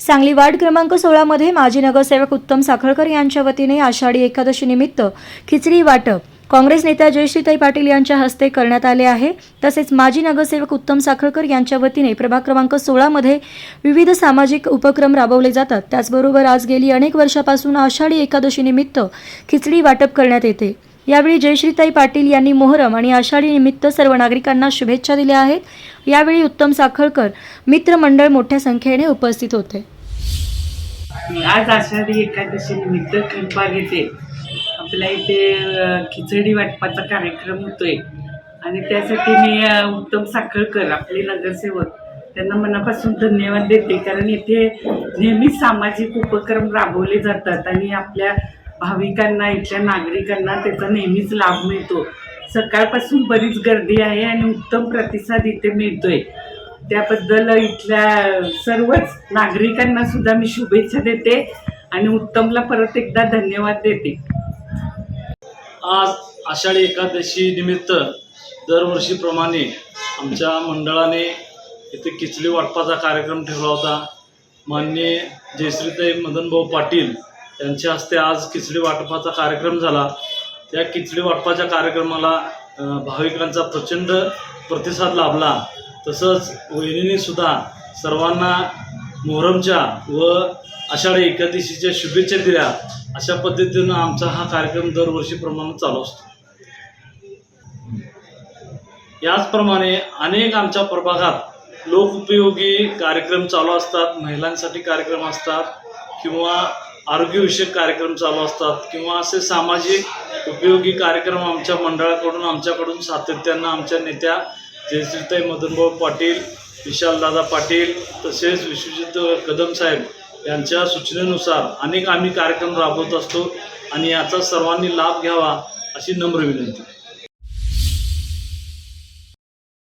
Sangli ward क्रमांक सोळामध्ये माजी नगरसेवक उत्तम साखळकर यांच्या वतीने आषाढी एकादशी निमित्त खिचडी वाटप काँग्रेस नेत्या जयश्रीताई पाटील यांच्या हस्ते करण्यात आले आहे. तसेच माजी नगरसेवक उत्तम साखळकर यांच्या वतीने प्रभाग क्रमांक सोळामध्ये विविध सामाजिक उपक्रम राबवले जातात. त्याचबरोबर आज गेली अनेक वर्षापासून आषाढी एकादशी निमित्त खिचडी वाटप करण्यात येते. यावेळी जयश्रीताई पाटील यांनी मोहरम आणि आषाढी निमित्त सर्व नागरिकांना शुभेच्छा दिल्या आहेत. यावेळी उत्तम साखळकर मित्रमंडळ मोठ्या संख्येने उपस्थित होते. आज आषाढी एकादशी निमित्त कृपा घेते. आपल्या इथे खिचडी वाटपाचा कार्यक्रम होतोय. आणि त्यासाठी मी उत्तम साखळकर आपले नगरसेवक त्यांना मनापासून धन्यवाद देते. कारण इथे नेहमीच सामाजिक उपक्रम राबवले जातात आणि आपल्या भाविकांना इथल्या नागरिकांना त्याचा नेहमीच लाभ मिळतो. सकाळपासून बरीच गर्दी आहे आणि उत्तम प्रतिसाद इथे मिळतोय. त्याबद्दल इथल्या सर्वच नागरिकांना सुद्धा मी शुभेच्छा देते आणि उत्तमला परत एकदा धन्यवाद देते. आज आषाढी एकादशी निमित्त दरवर्षीप्रमाणे आमच्या मंडळाने इथे खिचडी वाटपाचा कार्यक्रम ठेवला होता. माननीय जयश्रीताई मदनभाऊ पाटील त्यांच्या हस्ते आज खिचडी वाटपाचा कार्यक्रम झाला. त्या खिचडी वाटपाच्या कार्यक्रमाला भाविकांचा प्रचंड प्रतिसाद लाभला. तसंच वहिनीनेसुद्धा सर्वांना मोहरमच्या व आषाढी एकादशीच्या शुभेच्छा दिल्या. अशा पद्धतीनं आमचा हा कार्यक्रम दरवर्षीप्रमाणे चालू असतो. याचप्रमाणे अनेक आमच्या प्रभागात लोकउपयोगी कार्यक्रम चालू असतात. महिलांसाठी कार्यक्रम असतात किंवा आरोग्यविषयक कार्यक्रम चालू असतात किंवा असे सामाजिक उपयोगी कार्यक्रम आमच्या मंडळाकडून आमच्याकडून सातत्यानं आमच्या नेत्या जयश्रीताई मदनभाऊ पाटील विशालदादा पाटील तसेच विश्वजित कदम साहेब यांच्या सूचनेनुसार अनेक आम्ही कार्यक्रम राबवत असतो आणि याचा सर्वांनी लाभ घ्यावा अशी नम्र विनंती.